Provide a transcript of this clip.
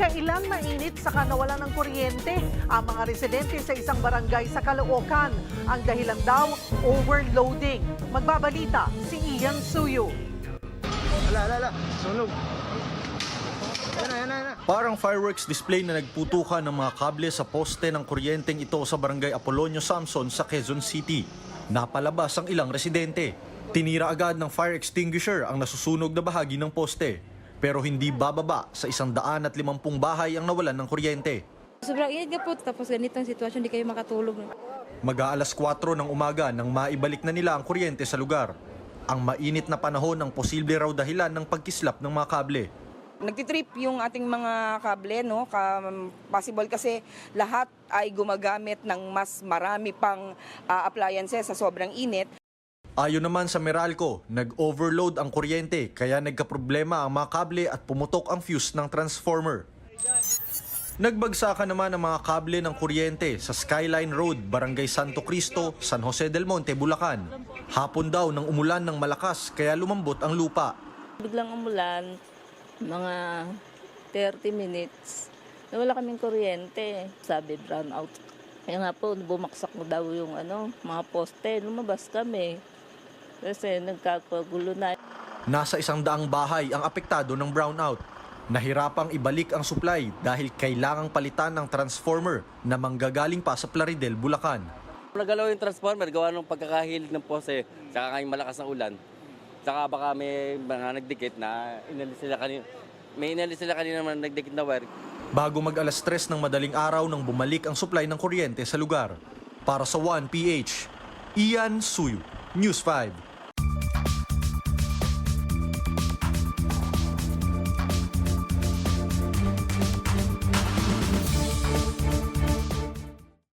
Kailan mainit saka nawalan ng kuryente ang mga residente sa isang barangay sa Caloocan. Ang dahilan daw, overloading. Magbabalita si Ian Suyo. Ala, ala, ala. Sunog. Parang fireworks display na nagputukan ng mga kable sa poste ng kuryenteng ito sa barangay Apolonio Samson sa Quezon City. Napalabas ang ilang residente. Tinira agad ng fire extinguisher ang nasusunog na bahagi ng poste. Pero hindi bababa sa isang daan at limampung bahay ang nawalan ng kuryente. Sobrang init nga po, tapos ganitong sitwasyon, di kayo makatulog. Mag-aalas 4 ng umaga nang maibalik na nila ang kuryente sa lugar. Ang mainit na panahon ang posible raw dahilan ng pagkislap ng mga kable. Nagtitrip yung ating mga kable, no? Ka, possible kasi lahat ay gumagamit ng mas marami pang ah, appliances sa sobrang init. Ayon naman sa Meralco, nag-overload ang kuryente kaya nagkaproblema ang mga kable at pumutok ang fuse ng transformer. Nagbagsakan naman ang mga kable ng kuryente sa Skyline Road, Barangay Santo Cristo, San Jose del Monte, Bulacan. Hapon daw nang umulan ng malakas kaya lumambot ang lupa. Biglang umulan, mga 30 minutes. Nawala kaming kuryente. Sabi, brown out. Kaya nga po, bumaksak mo daw yung ano, mga poste. Lumabas kami. Kasi nagkakagulo na. Nasa isang daang bahay ang apektado ng brownout. Nahirapang ibalik ang supply dahil kailangang palitan ng transformer na manggagaling pa sa Plaridel, Bulacan. Nagalaw yung transformer, gawa ng pagkakahilig ng pose, saka ngayong malakas na ulan. Saka baka may mga nagdikit na inalis sila kanina. May inalis sila kanina naman nagdikit na wire. Bago mag alas 3 ng madaling araw nang bumalik ang supply ng kuryente sa lugar. Para sa 1PH, Ian Suyu, News 5.